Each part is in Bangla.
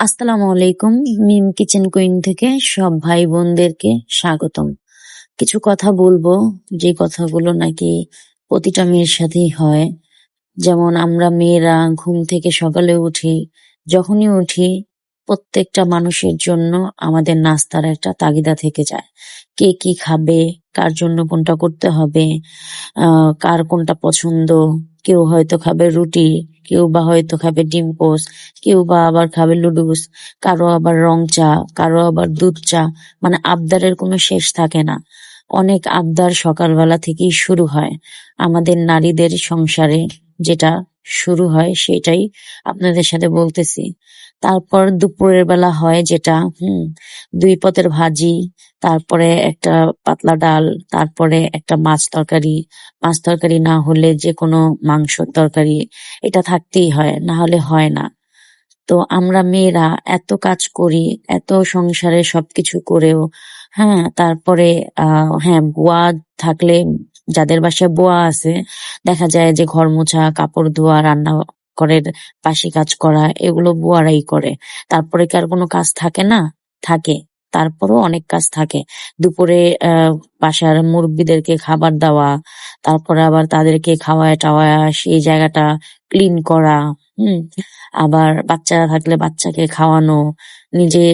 আসসালামু আলাইকুম, মিম কিচেন কুইন থেকে সব ভাই বোনদেরকে স্বাগতম। কিছু কথা বলব, যে কথাগুলো নাকি প্রতিটা মেয়ের সাথেই হয়। যেমন আমরা মেয়েরা ঘুম থেকে সকালে উঠি, যখনই উঠি প্রত্যেকটা মানুষের জন্য আমাদের নাস্তার একটা তাগিদা থেকে যায়। কে কি খাবে, কার জন্য কোনটা করতে হবে কার কোনটা পছন্দ, কেউ হয়তো খাবে রুটি কেউ বা হয়তো খাবে ডিম পোস কেউ বা আবার খাবে লুডুস কারও আবার রং চা, কারও আবার দুধ চা মানে আবদারের কোনো শেষ থাকে না। অনেক আবদার সকালবেলা থেকেই শুরু হয়। আমাদের নারীদের সংসারে যেটা শুরু হয়, সেটাই আপনাদের সাথে বলতেছি। তারপর দুপুরের বেলা হয় যেটা, হুম, দুই পদের ভাজি, তারপরে একটা পাতলা ডাল, তারপরে একটা মাছ তরকারি। মাছ তরকারি না হলে যে কোনো মাংসর তরকারি, এটা থাকতেই হয়, না হলে হয় না। তো আমরা মেয়েরা এত কাজ করি, এত সংসারে সবকিছু করেও হ্যাঁ তারপরে, আহ হ্যাঁ বুয়া থাকলে যাদের বাসায় বোয়া আছে, দেখা যায় যে ঘর মোছা, কাপড় ধোয়া, রান্না ঘরের বাসি কাজ করা, এগুলো বুয়ারাই করে। তারপরে কি আর কোনো কাজ থাকে না? থাকে। তারপরও অনেক কাজ থাকে। দুপুরে, আহ, বাসার মুরব্বীদেরকে খাবার দেওয়া তারপরে আবার তাদেরকে খাওয়ায় টাওয়ায় সেই জায়গাটা ক্লিন করা, হুম। আবার বাচ্চারা থাকলে বাচ্চাকে খাওয়ানো, নিজে,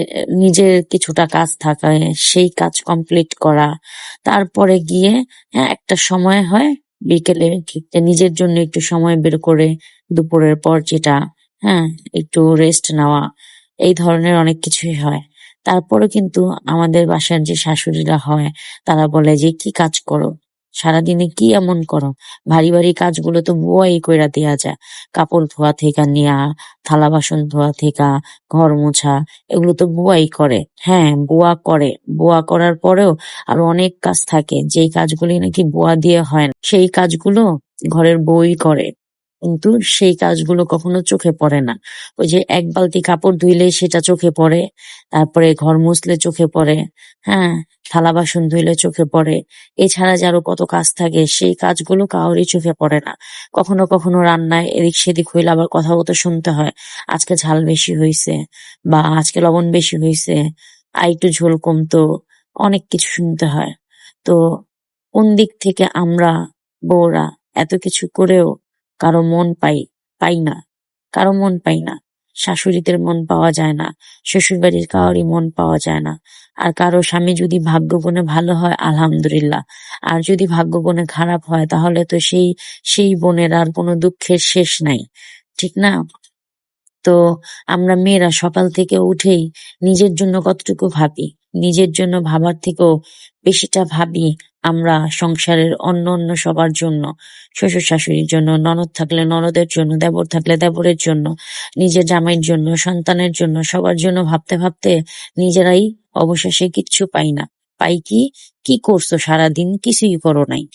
নিজের কিছুটা কাজ থাকে সেই কাজ কমপ্লিট করা। তারপরে গিয়ে হ্যাঁ একটা সময় হয় বিকেলে নিজের জন্য একটু সময় বের করে দুপুরের পর যেটা হ্যাঁ একটু রেস্ট নেওয়া, এই ধরনের অনেক কিছুই হয়। তারপরে কিন্তু আমাদের বাসার যে শাশুড়িরা হয়, তারা বলে যে, কি কাজ করো? সারাদিনে কি এমন করো? ভারী ভারী কাজগুলো তো বুয়াই কইরা দেয়া যায়। কাপড় ধোয়া থেকা নেয়া, থালা বাসন ধোয়া থেকা, ঘর মোছা, এগুলো তো বুয়াই করে। হ্যাঁ বুয়া করে। বুয়া করার পরেও আরও অনেক কাজ থাকে। যেই কাজগুলি নাকি বুয়া দিয়ে হয় না, সেই কাজগুলো ঘরের বই করে। কিন্তু সেই কাজগুলো কখনো চোখে পড়ে না। ওই যে এক বালতি কাপড় ধুইলে সেটা চোখে পড়ে, তারপরে ঘর মুছলে চোখে পড়ে হ্যাঁ থালা বাসন ধুইলে চোখে পড়ে, এছাড়া যে আরও কত কাজ থাকে, সেই কাজগুলো কাউরই চোখে পড়ে না। কখনো কখনো রান্নায় এদিক সেদিক হইলে আবার কথা তো শুনতে হয়, আজকে ঝাল বেশি হয়েছে বা আজকে লবণ বেশি হয়েছে আর একটু ঝোল কমতো, অনেক কিছু শুনতে হয়। তো কোন দিক থেকে আমরা বউরা এত কিছু করেও কারও মন পাই পাই না। কারও মন পাই না। শাশুড়িদের মন পাওয়া যায় না। শ্বশুর বাড়ির কারোরই মন পাওয়া যায় না। আর কারও স্বামী যদি ভাগ্যগুণে ভালো হয়, আলহামদুলিল্লাহ। আর যদি ভাগ্যগুণে খারাপ হয়, তাহলে তো সেই সেই বোনের আর কোনো দুঃখের শেষ নাই। ঠিক না? তো আমরা মেয়েরা সকাল থেকে উঠেই নিজের জন্য কতটুকু ভাবি? নিজের জন্য ভাবার থেকেও বেশিটা ভাবি আমরা সংসারের অন্য অন্য সবার জন্য, শ্বশুর শাশুড়ির জন্য, ননদ থাকলে ননদের জন্য, দেবর থাকলে দেবরের জন্য, নিজের জামাইয়ের জন্য, সন্তানের জন্য, সবার জন্য ভাবতে ভাবতে নিজেরাই অবশেষে কিচ্ছু পাই না। পাই কি? কি করছ সারাদিন? কিছুই করো নাই।